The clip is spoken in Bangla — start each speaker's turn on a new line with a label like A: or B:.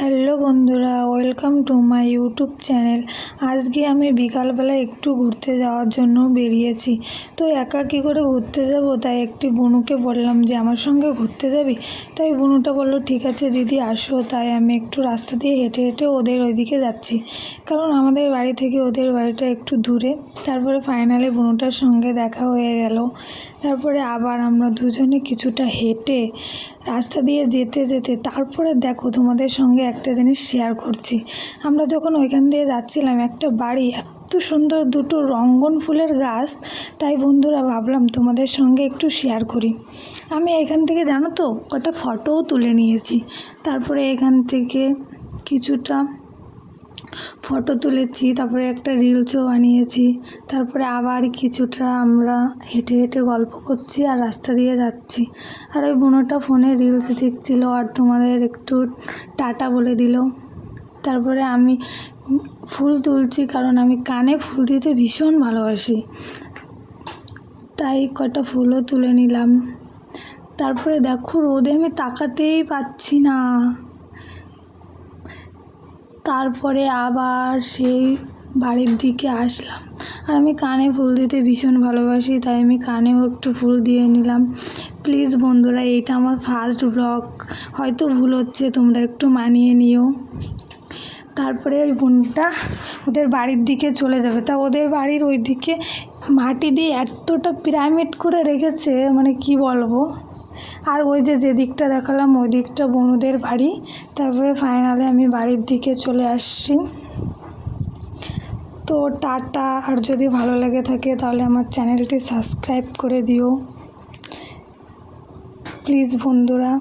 A: হ্যালো বন্ধুরা, welcome to my YouTube channel. আজকে আমি বিকালবেলা একটু ঘুরতে যাওয়ার জন্য বেরিয়েছি। তো একা কী করে ঘুরতে যাব? তাই একটি বনুকে বললাম যে, আমার সঙ্গে ঘুরতে যাবি? তাই বনুটা বলল, ঠিক আছে দিদি, আসো। তাই আমি একটু রাস্তা দিয়ে হেঁটে হেঁটে ওদের ওইদিকে যাচ্ছি। কারণ আমাদের বাড়ি থেকে ওদের বাড়িটা একটু দূরে। তারপরে ফাইনালি বনুটার সঙ্গে দেখা হয়ে গেল। তারপরে আবার আমরা দুজনে কিছুটা হেঁটে রাস্তা দিয়ে যেতে যেতে, তারপরে দেখো তোমাদের সঙ্গে একটা জিনিস শেয়ার করছি। আমরা যখন ওইখান দিয়ে যাচ্ছিলাম, একটা বাড়ি, এত সুন্দর দুটো রঙ্গন ফুলের গাছ। তাই বন্ধুরা ভাবলাম তোমাদের সঙ্গে একটু শেয়ার করি। আমি এখান থেকে, জানো তো, কটা ফটোও তুলে নিয়েছি। তারপরে এখান থেকে কিছুটা ফটো তুলেছি, তারপরে একটা রিলসও বানিয়েছি, তারপরে আবার কিছুটা আমরা হেঁটে হেঁটে গল্প করছি আর রাস্তা দিয়ে যাচ্ছি। আর ওই বোনটা ফোনে রিলস দেখছিল আর তোমাদের একটু টাটা বলে দিল। তারপরে আমি ফুল তুলছি কারণ আমি কানে ফুল দিতে ভীষণ ভালোবাসি। তাই কটা ফুলও তুলে নিলাম। তারপরে দেখো রোদে আমি তাকাতেই পাচ্ছি না। তারপরে আবার সেই বাড়ির দিকে আসলাম। আর আমি কানে ফুল দিতে ভীষণ ভালোবাসি, তাই আমি কানেও একটু ফুল দিয়ে নিলাম। প্লিজ বন্ধুরা, এইটা আমার ফার্স্ট ব্লগ হয়তো ভুল হচ্ছে, তোমরা একটু মানিয়ে নিও। তারপরে ওই বোনটা ওদের বাড়ির দিকে চলে যাবে। তা ওদের বাড়ির ওই দিকে মাটি দিয়ে এতটা পিরামিড করে রেখেছে মানে কি বলব? আর ওই যে যেদিকটা দেখালাম ওই দিকটা বনুদের বাড়ি। তারপরে ফাইনালে আমি বাড়ির দিকে চলে আসছি। তো টাটা, আর যদি ভালো লেগে থাকে তাহলে আমার চ্যানেলটি সাবস্ক্রাইব করে দিও। প্লিজ বন্ধুরা।